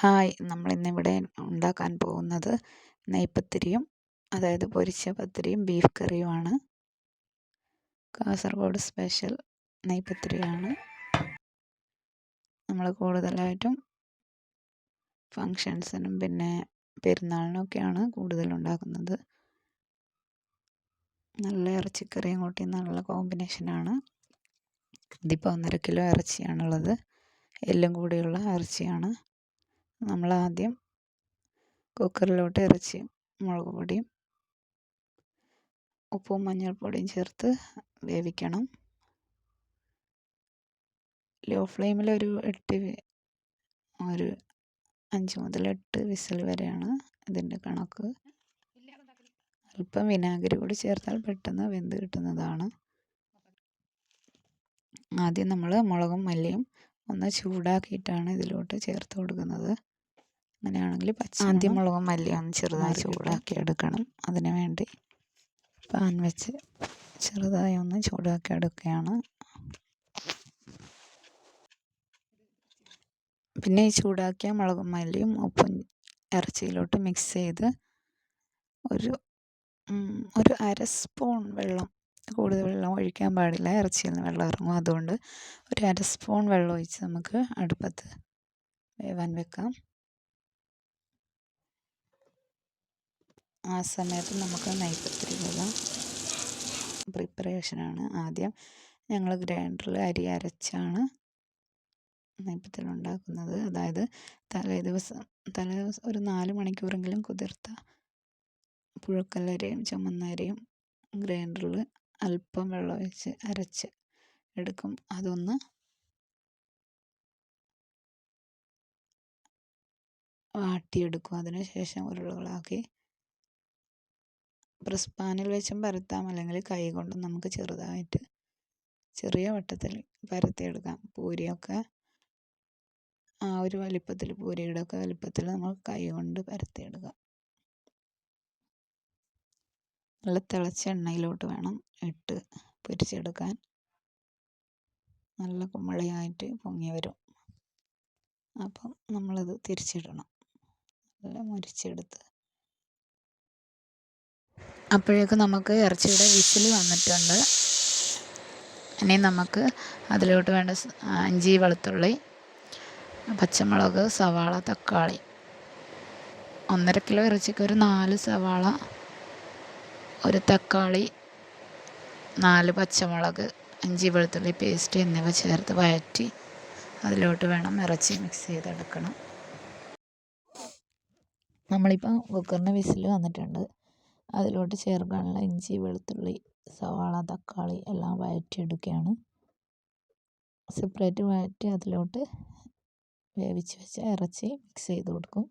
Hi നമ്മൾ ഇന്നിവിടെ ഉണ്ടാക്കാൻ പോകുന്നത് നെയ്പത്തിരിയും അതായത് പൊരിച്ച പത്തിരിയും ബീഫ് കറിയുമാണ്. കാസർഗോഡ് സ്പെഷ്യൽ നെയ്പത്തിരിയാണ്. നമ്മൾ കൂടുതലായിട്ടും ഫങ്ഷൻസിനും പിന്നെ പെരുന്നാളിനൊക്കെയാണ് കൂടുതൽ ഉണ്ടാക്കുന്നത് നല്ല ഇറച്ചിക്കറിയും കൂട്ടി നല്ല കോമ്പിനേഷനാണ് ഇതിപ്പോൾ ഒന്നര കിലോ ഇറച്ചിയാണുള്ളത്. എല്ലും കൂടിയുള്ള ഇറച്ചിയാണ്. നമ്മൾ ആദ്യം കുക്കറിലോട്ട് ഇറച്ചി മുളക് പൊടിയും ഉപ്പും മഞ്ഞൾപ്പൊടിയും ചേർത്ത് വേവിക്കണം. ലോ ഫ്ലെയിമിൽ ഒരു എട്ട് ഒരു അഞ്ച് മുതൽ എട്ട് വിസിൽ വരെയാണ് ഇതിന്റെ കണക്ക്. അല്പം വിനാഗിരി കൂടി ചേർത്താൽ പെട്ടെന്ന് വെന്ത് കിട്ടുന്നതാണ്. ആദ്യം നമ്മൾ മുളകും മല്ലിയും ഒന്ന് ചൂടാക്കിയിട്ടാണ് ഇതിലോട്ട് ചേർത്ത് കൊടുക്കുന്നത്. അങ്ങനെയാണെങ്കിൽ പച്ച ആദ്യം മുളകും മല്ലിയും ഒന്ന് ചെറുതായി ചൂടാക്കി എടുക്കണം. അതിന് വേണ്ടി പാൻ വെച്ച് ചെറുതായി ഒന്ന് ചൂടാക്കി എടുക്കുകയാണ്. പിന്നെ ഈ ചൂടാക്കിയ മുളകും മല്ലിയും ഉപ്പും ഇറച്ചിയിലോട്ട് മിക്സ് ചെയ്ത് ഒരു ഒരു അര സ്പൂൺ വെള്ളം കൂടുതൽ വെള്ളം ഒഴിക്കാൻ പാടില്ല. ഇറച്ചിയിൽ നിന്ന് വെള്ളം ഇറങ്ങും. അതുകൊണ്ട് ഒരു അര സ്പൂൺ വെള്ളം ഒഴിച്ച് നമുക്ക് അടുപ്പത്ത് വേവാൻ വെക്കാം. ആ സമയത്ത് നമുക്ക് നെയ്പത്തിരിക്കുള്ള പ്രിപ്പറേഷനാണ് ആദ്യം. ഞങ്ങൾ ഗ്രൈൻഡറിൽ അരി അരച്ചാണ് നെയ്പ്പത്തിരി ഉണ്ടാക്കുന്നത്. അതായത് തലേ ദിവസം തലേ ദിവസം ഒരു നാല് മണിക്കൂറെങ്കിലും കുതിർത്ത പുഴുക്കല്ലരിയും ചുമന്നരിയും ഗ്രൈൻഡറിൽ അല്പം വെള്ളം ഒഴിച്ച് അരച്ച് എടുക്കും. അതൊന്ന് വാട്ടിയെടുക്കും. അതിനുശേഷം ഉരുളകളാക്കി പ്രസ് പാനിൽ വെച്ചും പരത്താം. അല്ലെങ്കിൽ കൈ കൊണ്ടും നമുക്ക് ചെറുതായിട്ട് ചെറിയ വട്ടത്തിൽ പരത്തിയെടുക്കാം. പൂരിയൊക്കെ ആ ഒരു വലിപ്പത്തിൽ പൂരിയുടെ ഒക്കെ വലിപ്പത്തിൽ നമ്മൾ കൈ കൊണ്ട് പരത്തിയെടുക്കാം. നല്ല തിളച്ച എണ്ണയിലോട്ട് വേണം ഇട്ട് പൊരിച്ചെടുക്കാൻ. നല്ല കുമ്മളിയായിട്ട് പൊങ്ങി വരും. അപ്പം നമ്മളത് തിരിച്ചിടണം. നല്ല മുരിച്ചെടുത്ത് അപ്പോഴേക്കും നമുക്ക് ഇറച്ചിയുടെ വിസിൽ വന്നിട്ടുണ്ട്. ഇനി നമുക്ക് അതിലോട്ട് വേണ്ട അഞ്ചി വെളുത്തുള്ളി പച്ചമുളക് സവാള തക്കാളി. ഒന്നര കിലോ ഇറച്ചിക്ക് ഒരു നാല് സവാള ഒരു തക്കാളി നാല് പച്ചമുളക് അഞ്ചി വെളുത്തുള്ളി പേസ്റ്റ് എന്നിവ ചേർത്ത് വഴറ്റി അതിലോട്ട് വേണം ഇറച്ചി മിക്സ് ചെയ്തെടുക്കണം. നമ്മളിപ്പോൾ കുക്കറിന് വിസിൽ വന്നിട്ടുണ്ട്. അതിലോട്ട് ചേർക്കാനുള്ള ഇഞ്ചി വെളുത്തുള്ളി സവാള തക്കാളി എല്ലാം വഴറ്റിയെടുക്കുകയാണ്. സെപ്പറേറ്റ് വഴറ്റി അതിലോട്ട് വേവിച്ച് വെച്ച ഇറച്ചി മിക്സ് ചെയ്ത് കൊടുക്കും.